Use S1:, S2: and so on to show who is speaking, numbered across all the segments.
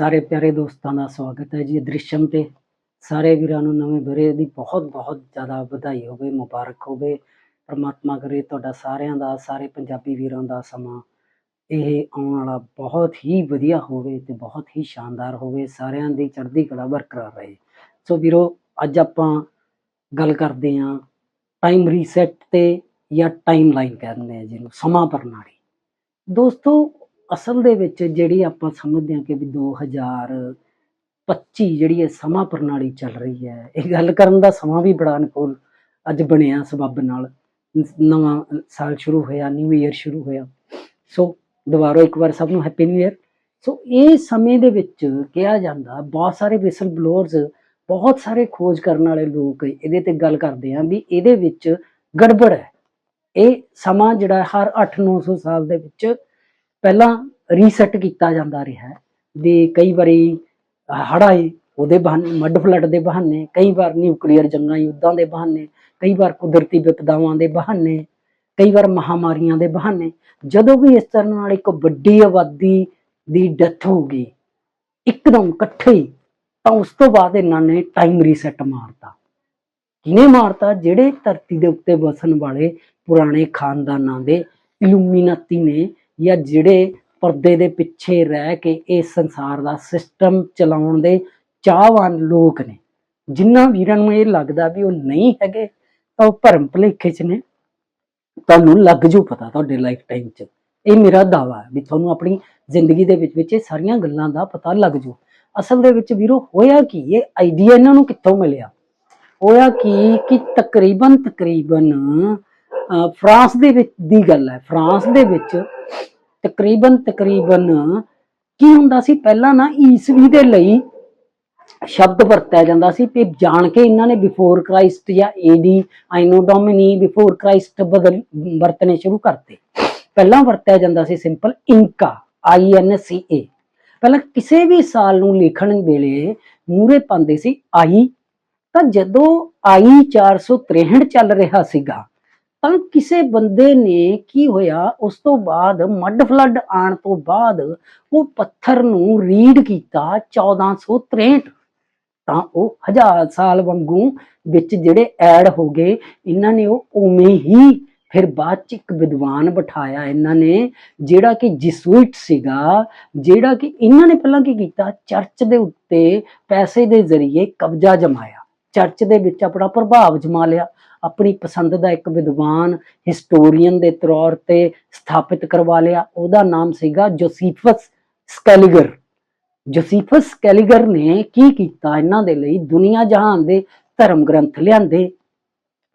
S1: ਸਾਰੇ ਪਿਆਰੇ ਦੋਸਤਾਂ ਦਾ ਸਵਾਗਤ ਹੈ ਜੀ। ਦ੍ਰਿਸ਼ਮ ਤੇ ਸਾਰੇ ਵੀਰਾਂ ਨੂੰ ਨਵੇਂ ਬਰੇ ਦੀ ਬਹੁਤ ਬਹੁਤ ਜ਼ਿਆਦਾ ਵਧਾਈ ਹੋਵੇ, ਮੁਬਾਰਕ ਹੋਵੇ। ਪਰਮਾਤਮਾ ਕਰੇ ਤੁਹਾਡਾ ਸਾਰਿਆਂ ਦਾ, ਸਾਰੇ ਪੰਜਾਬੀ ਵੀਰਾਂ ਦਾ ਸਮਾਂ ਇਹ ਆਉਣ ਵਾਲਾ ਬਹੁਤ ਹੀ ਵਧੀਆ ਹੋਵੇ ਤੇ ਬਹੁਤ ਹੀ ਸ਼ਾਨਦਾਰ ਹੋਵੇ। ਸਾਰਿਆਂ ਦੀ ਚੜ੍ਹਦੀ ਕਲਾ ਬਰਕਰਾਰ ਰਹੇ। ਸੋ ਵੀਰੋ, ਅੱਜ ਆਪਾਂ ਗੱਲ ਕਰਦੇ ਹਾਂ ਟਾਈਮ ਰੀਸੈਟ ਤੇ ਜਾਂ ਟਾਈਮ ਲਾਈਨ ਕਹਿੰਦੇ ਆ ਜਿਹਨੂੰ, ਸਮਾਂ ਪ੍ਰਣਾਲੀ। ਦੋਸਤੋ ਅਸਲ ਦੇ ਵਿੱਚ ਜਿਹੜੀ ਆਪਾਂ ਸਮਝਦੇ ਹਾਂ ਕਿ ਵੀ 2025 ਜਿਹੜੀ ਇਹ ਸਮਾਂ ਪ੍ਰਣਾਲੀ ਚੱਲ ਰਹੀ ਹੈ, ਇਹ ਗੱਲ ਕਰਨ ਦਾ ਸਮਾਂ ਵੀ ਬੜਾ ਅਨੁਕੂਲ ਅੱਜ ਬਣਿਆ ਸਬੱਬ ਨਾਲ। ਨਵਾਂ ਸਾਲ ਸ਼ੁਰੂ ਹੋਇਆ ਨਿਊ ਈਅਰ ਸ਼ੁਰੂ ਹੋਇਆ। ਸੋ ਦੁਬਾਰਾ ਇੱਕ ਵਾਰ ਸਭ ਨੂੰ ਹੈਪੀ ਨਿਊ ਈਅਰ ਸੋ ਇਹ ਸਮੇਂ ਦੇ ਵਿੱਚ ਕਿਹਾ ਜਾਂਦਾ, ਬਹੁਤ ਸਾਰੇ ਵਿਸਲ ਬਲੋਅਰਸ ਬਹੁਤ ਸਾਰੇ ਖੋਜ ਕਰਨ ਵਾਲੇ ਲੋਕ ਇਹਦੇ ਤੇ ਗੱਲ ਕਰਦੇ ਆ ਵੀ ਇਹਦੇ ਵਿੱਚ ਗੜਬੜ ਹੈ। ਇਹ ਸਮਾਂ ਜਿਹੜਾ ਹਰ 8-900 ਸਾਲ ਦੇ ਵਿੱਚ ਪਹਿਲਾਂ ਰੀਸੈਟ ਕੀਤਾ ਜਾਂਦਾ ਰਿਹਾ ਹੈ। ਵੀ ਕਈ ਵਾਰੀ ਹੜ੍ਹ ਉਹਦੇ ਬਹਾਨੇ ਮੱਡ ਫਲੱਡ ਦੇ ਬਹਾਨੇ, ਕਈ ਵਾਰ ਨਿਊਕਲੀਅਰ ਜੰਗਾਂ, ਯੁੱਧਾਂ ਦੇ ਬਹਾਨੇ, ਕਈ ਵਾਰ ਕੁਦਰਤੀ ਵਿਪਦਾਵਾਂ ਦੇ ਬਹਾਨੇ, ਕਈ ਵਾਰ ਮਹਾਮਾਰੀਆਂ ਦੇ ਬਹਾਨੇ। ਜਦੋਂ ਵੀ ਇਸ ਤਰ੍ਹਾਂ ਨਾਲ ਇੱਕ ਵੱਡੀ ਆਬਾਦੀ ਦੀ ਡੈਥ ਹੋ ਗਈ, ਇੱਕਦਮ ਇਕੱਠੇ ਤਾਂ ਉਸ ਤੋਂ ਬਾਅਦ ਇਹਨਾਂ ਨੇ ਟਾਈਮ ਰੀਸੈਟ ਮਾਰਤਾ। ਕਿਹਨੇ ਮਾਰਤਾ? ਜਿਹੜੇ ਧਰਤੀ ਦੇ ਉੱਤੇ ਵਸਣ ਵਾਲੇ ਪੁਰਾਣੇ ਖਾਨਦਾਨਾਂ ਦੇ ਇਲੂਮੀਨਾਤੀ ਨੇ ਜਾਂ ਜਿਹੜੇ ਪਰਦੇ ਦੇ ਪਿੱਛੇ ਰਹਿ ਕੇ ਇਸ ਸੰਸਾਰ ਦਾ ਸਿਸਟਮ ਚਲਾਉਣ ਦੇ ਚਾਹਵਾਨ ਲੋਕ ਨੇ ਜਿਨ੍ਹਾਂ ਵੀਰਾਂ ਨੂੰ ਇਹ ਲੱਗਦਾ ਵੀ ਉਹ ਨਹੀਂ ਹੈਗੇ, ਤਾਂ ਉਹ ਭਰਮ ਭੁਲੇਖੇ 'ਚ ਨੇ। ਤੁਹਾਨੂੰ ਲੱਗ ਜੂ ਪਤਾ ਤੁਹਾਡੇ ਲਾਈਫ ਟਾਈਮ 'ਚ। ਇਹ ਮੇਰਾ ਦਾਵਾ ਹੈ ਵੀ ਤੁਹਾਨੂੰ ਆਪਣੀ ਜ਼ਿੰਦਗੀ ਦੇ ਵਿੱਚ ਵਿੱਚ ਇਹ ਸਾਰੀਆਂ ਗੱਲਾਂ ਦਾ ਪਤਾ ਲੱਗ ਜੂ। ਅਸਲ ਦੇ ਵਿੱਚ ਵੀਰੋ, ਹੋਇਆ ਕੀ? ਇਹ ਆਈਡੀਆ ਇਹਨਾਂ ਨੂੰ ਕਿੱਥੋਂ ਮਿਲਿਆ? ਹੋਇਆ ਕੀ ਕਿ ਤਕਰੀਬਨ ਤਕਰੀਬਨ ਫਰਾਂਸ ਦੇ ਵਿੱਚ ਦੀ ਗੱਲ ਹੈ। ਫਰਾਂਸ ਦੇ ਵਿੱਚ ਤਕਰੀਬਨ ਤਕਰੀਬਨ ਕੀ ਹੁੰਦਾ ਸੀ? ਪਹਿਲਾਂ ਨਾ ਈਸਵੀ ਦੇ ਲਈ ਸ਼ਬਦ ਵਰਤਿਆ ਜਾਂਦਾ ਸੀ ਤੇ ਜਾਣ ਕੇ ਇਹਨਾਂ ਨੇ ਬਿਫੋਰ ਕ੍ਰਾਈਸਟ ਜਾਂ ਏਡੀ ਆਈਨੋ ਡੋਮਿਨੀ ਬਿਫੋਰ ਕ੍ਰਾਈਸਟ ਬਦਲ ਵਰਤਨੇ ਸ਼ੁਰੂ ਕਰਤੇ। ਪਹਿਲਾਂ ਵਰਤਿਆ ਜਾਂਦਾ ਸੀ ਸਿੰਪਲ ਇੰਕਾ ਆਈ ਐਨ ਸੀ ਏ ਪਹਿਲਾਂ ਕਿਸੇ ਵੀ ਸਾਲ ਨੂੰ ਲਿਖਣ ਵੇਲੇ ਮੂਰੇ ਪਾਉਂਦੇ ਸੀ ਆਈ ਤਾਂ ਜਦੋਂ ਆਈ 463 ਚੱਲ ਰਿਹਾ ਸੀਗਾ ਤਾਂ ਕਿਸੇ ਬੰਦੇ ਨੇ ਕੀ ਹੋਇਆ, ਉਸ ਤੋਂ ਬਾਅਦ ਮੱਡ ਫਲੱਡ ਆਉਣ ਤੋਂ ਬਾਅਦ ਉਹ ਪੱਥਰ ਨੂੰ ਰੀਡ ਕੀਤਾ 1463 ਤਾਂ ਉਹ ਹਜ਼ਾਰ ਸਾਲ ਵਾਂਗੂ ਵਿੱਚ ਜਿਹੜੇ ਐਡ ਹੋ ਗਏ, ਇਹਨਾਂ ਨੇ ਉਹ ਉਵੇਂ ਹੀ ਫਿਰ ਬਾਅਦ ਚ ਇੱਕ ਵਿਦਵਾਨ ਬਿਠਾਇਆ ਇਹਨਾਂ ਨੇ, ਜਿਹੜਾ ਕਿ ਜਿਸੂਇਟ ਸੀਗਾ, ਜਿਹੜਾ ਕਿ ਇਹਨਾਂ ਨੇ ਪਹਿਲਾਂ ਕੀ ਕੀਤਾ, ਚਰਚ ਦੇ ਉੱਤੇ ਪੈਸੇ ਦੇ ਜ਼ਰੀਏ ਕਬਜ਼ਾ ਜਮਾਇਆ। ਚਰਚ ਦੇ ਵਿੱਚ ਆਪਣਾ ਪ੍ਰਭਾਵ ਜਮਾ ਲਿਆ। ਆਪਣੀ ਪਸੰਦ ਦਾ ਇੱਕ ਵਿਦਵਾਨ ਹਿਸਟੋਰੀਅਨ ਦੇ ਤੌਰ ਤੇ ਸਥਾਪਿਤ ਕਰਵਾ ਲਿਆ। ਉਹਦਾ ਨਾਮ ਸੀਗਾ ਜੋਸੀਫਸ ਸਕੈਲੀਗਰ। ਜੋਸੀਫਸ ਸਕੈਲੀਗਰ ਨੇ ਕੀ ਕੀਤਾ? ਇਹਨਾਂ ਦੇ ਲਈ ਦੁਨੀਆ ਜਹਾਨ ਦੇ ਧਰਮ ਗ੍ਰੰਥ ਲਿਆਂਦੇ।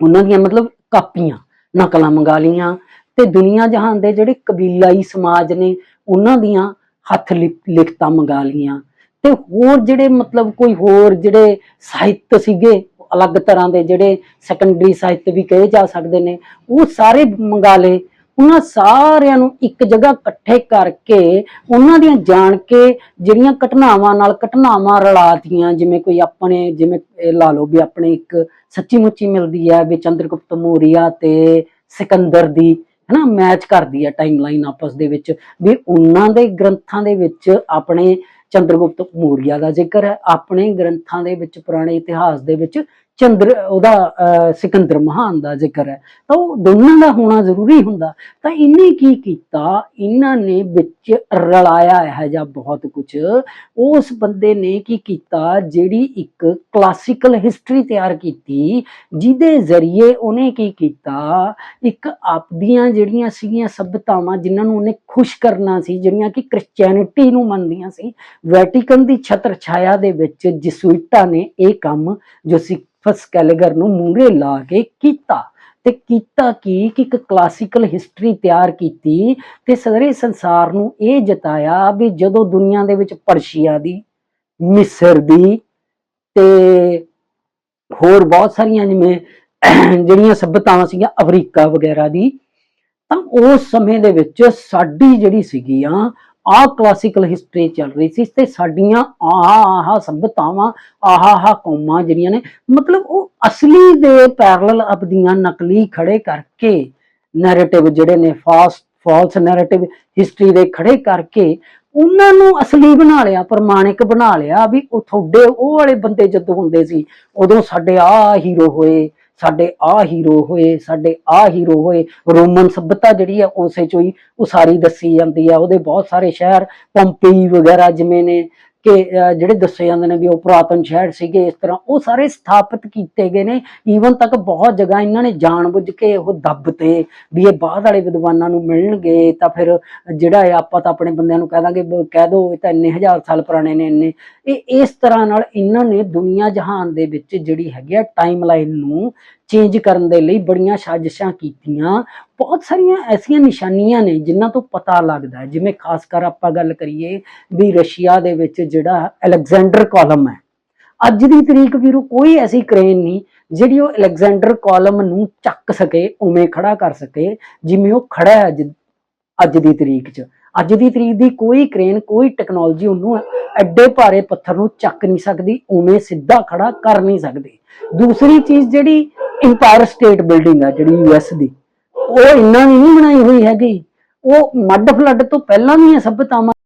S1: ਉਹਨਾਂ ਦੀਆਂ ਮਤਲਬ ਕਾਪੀਆਂ, ਨਕਲਾਂ ਮੰਗਾ ਲੀਆਂ ਤੇ ਦੁਨੀਆ ਜਹਾਨ ਦੇ ਜਿਹੜੇ ਕਬੀਲਾਈ ਸਮਾਜ ਨੇ, ਉਹਨਾਂ ਦੀਆਂ ਹੱਥ ਲਿਖ- ਲਿਖਤਾਂ ਮੰਗਾ ਲੀਆਂ ਤੇ ਹੋਰ ਜਿਹੜੇ ਮਤਲਬ ਕੋਈ ਹੋਰ ਜਿਹੜੇ ਸਾਹਿਤ ਸੀਗੇ ਅਲੱਗ ਤਰ੍ਹਾਂ ਦੇ ਜਿਹੜੇ ਸੈਕੰਡਰੀ ਸਾਹਿਤ ਵੀ ਕਹੇ ਜਾ ਸਕਦੇ ਨੇ, ਉਹ ਸਾਰੇ ਮੰਗਾ ਲਏ। ਉਹਨਾਂ ਸਾਰਿਆਂ ਨੂੰ ਇੱਕ ਜਗ੍ਹਾ ਇਕੱਠੇ ਕਰਕੇ ਉਹਨਾਂ ਦੀਆਂ ਜਾਣ ਕੇ ਜਿਹੜੀਆਂ ਘਟਨਾਵਾਂ ਨਾਲ ਘਟਨਾਵਾਂ ਰਲਾਤੀਆਂ ਜਿਵੇਂ ਕੋਈ ਆਪਣੇ, ਜਿਵੇਂ ਲਾ ਲਓ ਵੀ ਆਪਣੇ ਇੱਕ ਸੱਚੀ ਮੁੱਚੀ ਮਿਲਦੀ ਹੈ ਵੀ ਚੰਦਰਗੁਪਤ ਮੌਰੀਆ ਤੇ ਸਿਕੰਦਰ ਦੀ, ਹਨਾ ਮੈਚ ਕਰਦੀ ਹੈ ਟਾਈਮਲਾਈਨ ਆਪਸ ਦੇ ਵਿੱਚ। ਵੀ ਉਹਨਾਂ ਦੇ ਗ੍ਰੰਥਾਂ ਦੇ ਵਿੱਚ ਆਪਣੇ ਚੰਦਰਗੁਪਤ ਮੌਰੀਆ ਦਾ ਜ਼ਿਕਰ ਹੈ। ਆਪਣੇ ਗ੍ਰੰਥਾਂ ਦੇ ਵਿੱਚ ਪੁਰਾਣੇ ਇਤਿਹਾਸ ਦੇ ਵਿੱਚ ਚੰਦਰ, ਉਹਦਾ ਸਿਕੰਦਰ ਮਹਾਨ ਦਾ ਜ਼ਿਕਰ ਹੈ। ਤਾਂ ਉਹ ਦੋਨਾਂ ਦਾ ਹੋਣਾ ਜ਼ਰੂਰੀ ਹੁੰਦਾ। ਤਾਂ ਇਹਨੇ ਕੀ ਕੀਤਾ? ਇਹਨਾਂ ਨੇ ਵਿੱਚ ਰਲਾਇਆ ਹੈ ਜਾਂ ਬਹੁਤ ਕੁਝ ਉਸ ਬੰਦੇ ਨੇ ਕੀ ਕੀਤਾ? ਜਿਹੜੀ ਇੱਕ ਕਲਾਸੀਕਲ ਹਿਸਟਰੀ ਤਿਆਰ ਕੀਤੀ, ਜਿਹਦੇ ਜ਼ਰੀਏ ਉਹਨੇ ਕੀ ਕੀਤਾ? ਇੱਕ ਆਪਦੀਆਂ ਜਿਹੜੀਆਂ ਸੀਗੀਆਂ ਸਭਿਤਾਵਾਂ ਜਿਨ੍ਹਾਂ ਨੂੰ ਉਹਨੇ ਖੁਸ਼ ਕਰਨਾ ਸੀ, ਜਿਹੜੀਆਂ ਕਿ ਕ੍ਰਿਸਚੀਅਨਿਟੀ ਨੂੰ ਮੰਨਦੀਆਂ ਸੀ ਵੈਟੀਕਨ ਦੀ ਛਤਰ ਛਾਇਆ ਦੇ ਵਿੱਚ ਜਿਸੂਇਟਾਂ ਨੇ ਇਹ ਕੰਮ ਜੋ ਸੀ ਕੈਲਗਰ ਨੂੰ ਮੂਰੇ ਲਾ ਕੇ ਕੀਤਾ। ਤੇ ਕੀਤਾ ਕੀ? ਕਿ ਇੱਕ ਕਲਾਸੀਕਲ ਹਿਸਟਰੀ ਤਿਆਰ ਕੀਤੀ ਤੇ ਸਾਰੇ ਸੰਸਾਰ ਨੂੰ ਇਹ ਜਤਾਇਆ ਵੀ ਜਦੋਂ ਦੁਨੀਆ ਦੇ ਵਿੱਚ ਪਰਸ਼ੀਆ ਦੀ, ਮਿਸਰ ਦੀ ਤੇ ਹੋਰ ਬਹੁਤ ਸਾਰੀਆਂ ਜਿਵੇਂ ਜਿਹੜੀਆਂ ਸਭਿਤਾਵਾਂ ਸੀਗੀਆਂ ਅਫਰੀਕਾ ਵਗੈਰਾ ਦੀ, ਤਾਂ ਉਸ ਸਮੇਂ ਦੇ ਵਿੱਚ ਸਾਡੀ ਜਿਹੜੀ ਸੀਗੀ ਆ ਆਹ ਕਲਾਸੀਕਲ ਹਿਸਟਰੀ ਚੱਲ ਰਹੀ ਸੀ ਤੇ ਸਾਡੀਆਂ ਆਹ ਆਹ ਸਭਿਤਾਵਾਂ ਆਹ ਆਹ ਕੌਮਾਂ ਜਿਹੜੀਆਂ ਨੇ, ਮਤਲਬ ਉਹ ਅਸਲੀ ਦੇ ਪੈਰਲਲ ਆਪਦੀਆਂ ਨਕਲੀ ਖੜੇ ਕਰਕੇ ਨੈਰੇਟਿਵ ਜਿਹੜੇ ਨੇ ਫਾਸਟ ਫਾਲਸ ਨੈਰੇਟਿਵ ਹਿਸਟਰੀ ਦੇ ਖੜੇ ਕਰਕੇ ਉਹਨਾਂ ਨੂੰ ਅਸਲੀ ਬਣਾ ਲਿਆ, ਪ੍ਰਮਾਣਿਕ ਬਣਾ ਲਿਆ ਵੀ ਉਹ ਤੁਹਾਡੇ, ਉਹ ਵਾਲੇ ਬੰਦੇ ਜਦੋਂ ਹੁੰਦੇ ਸੀ, ਉਦੋਂ ਸਾਡੇ ਆ ਹੀਰੋ ਹੋਏ ਸਾਡੇ ਆਹ ਹੀਰੋ ਹੋਏ, ਸਾਡੇ ਆਹ ਹੀਰੋ ਹੋਏ, ਰੋਮਨ ਸਭਿਅਤਾ ਜਿਹੜੀ ਆ ਉਸੇ ਚੋਂ ਹੀ ਉਸਾਰੀ ਦੱਸੀ ਜਾਂਦੀ ਆ। ਉਹਦੇ ਬਹੁਤ ਸਾਰੇ ਸ਼ਹਿਰ ਪੰਪੀ ਵਗੈਰਾ ਜਿਵੇਂ ਨੇ ਕਿ ਜਿਹੜੇ ਦੱਸੇ ਜਾਂਦੇ ਨੇ ਵੀ ਉਹ ਪੁਰਾਤਨ ਸ਼ਹਿਰ ਸੀਗੇ, ਇਸ ਤਰ੍ਹਾਂ ਉਹ ਸਾਰੇ ਸਥਾਪਿਤ ਕੀਤੇ ਗਏ ਨੇ। ਈਵਨ ਤੱਕ ਬਹੁਤ ਜਗ੍ਹਾ ਇਹਨਾਂ ਨੇ ਜਾਣਬੁੱਝ ਕੇ ਉਹ ਦੱਬ ਤੇ ਵੀ ਇਹ ਬਾਅਦ ਵਾਲੇ ਵਿਦਵਾਨਾਂ ਨੂੰ ਮਿਲਣਗੇ, ਤਾਂ ਫਿਰ ਜਿਹੜਾ ਹੈ ਆਪਾਂ ਤਾਂ ਆਪਣੇ ਬੰਦਿਆਂ ਨੂੰ ਕਹਿ ਦਾਂਗੇ ਕਹਿ ਦੋ ਇਹ ਤਾਂ ਇੰਨੇ ਹਜ਼ਾਰ ਸਾਲ ਪੁਰਾਣੇ ਨੇ ਇੰਨੇ। ਇਹ ਇਸ ਤਰ੍ਹਾਂ ਨਾਲ ਇਹਨਾਂ ਨੇ ਦੁਨੀਆ ਜਹਾਨ ਦੇ ਵਿੱਚ ਜਿਹੜੀ ਹੈਗੀ ਆ ਟਾਈਮਲਾਈਨ ਨੂੰ ਚੇਂਜ ਕਰਨ ਦੇ ਲਈ ਬੜੀਆਂ ਸਾਜ਼ਿਸ਼ਾਂ ਕੀਤੀਆਂ। ਬਹੁਤ ਸਾਰੀਆਂ ਐਸੀਆਂ ਨਿਸ਼ਾਨੀਆਂ ਨੇ ਜਿਨ੍ਹਾਂ ਤੋਂ ਪਤਾ ਲੱਗਦਾ ਹੈ। ਜਿਵੇਂ ਖਾਸ ਕਰ ਆਪਾਂ ਗੱਲ ਕਰੀਏ ਵੀ ਰਸ਼ੀਆ ਦੇ ਵਿੱਚ ਜਿਹੜਾ ਅਲੈਗਜ਼ੈਂਡਰ ਕਾਲਮ ਹੈ। ਅੱਜ ਦੀ ਤਰੀਕ ਵੀਰੋ ਕੋਈ ਐਸੀ ਕ੍ਰੇਨ ਨਹੀਂ ਜਿਹੜੀ ਉਹ ਅਲੈਗਜ਼ੈਂਡਰ ਕਾਲਮ ਨੂੰ ਚੱਕ ਸਕੇ, ਉਵੇਂ ਖੜਾ ਕਰ ਸਕੇ, ਜਿਵੇਂ ਉਹ ਖੜਾ ਹੈ ਅੱਜ ਅੱਜ ਦੀ ਤਰੀਕ 'ਚ। ਅੱਜ ਦੀ ਤਰੀਕ ਦੀ ਕੋਈ ਕ੍ਰੇਨ, ਕੋਈ ਟੈਕਨੋਲੋਜੀ ਉਹਨੂੰ ਐਡੇ ਭਾਰੇ ਪੱਥਰ ਨੂੰ ਚੱਕ ਨਹੀਂ ਸਕਦੀ, ਉਵੇਂ ਸਿੱਧਾ ਖੜਾ ਕਰ ਨਹੀਂ ਸਕਦੀ। ਦੂਸਰੀ ਚੀਜ਼ ਜਿਹੜੀ ਇੰਪਾਇਰ ਸਟੇਟ ਬਿਲਡਿੰਗ ਆ ਜਿਹੜੀ ਯੂਐਸ ਦੀ। ਉਹ ਇੰਨਾ ਵੀ ਨਹੀਂ ਬਣਾਈ ਹੋਈ ਹੈਗੀ। ਉਹ ਮੱਡ ਫਲੱਡ ਤੋਂ ਪਹਿਲਾਂ ਦੀਆਂ ਸਭਿਅਤਾਵਾਂ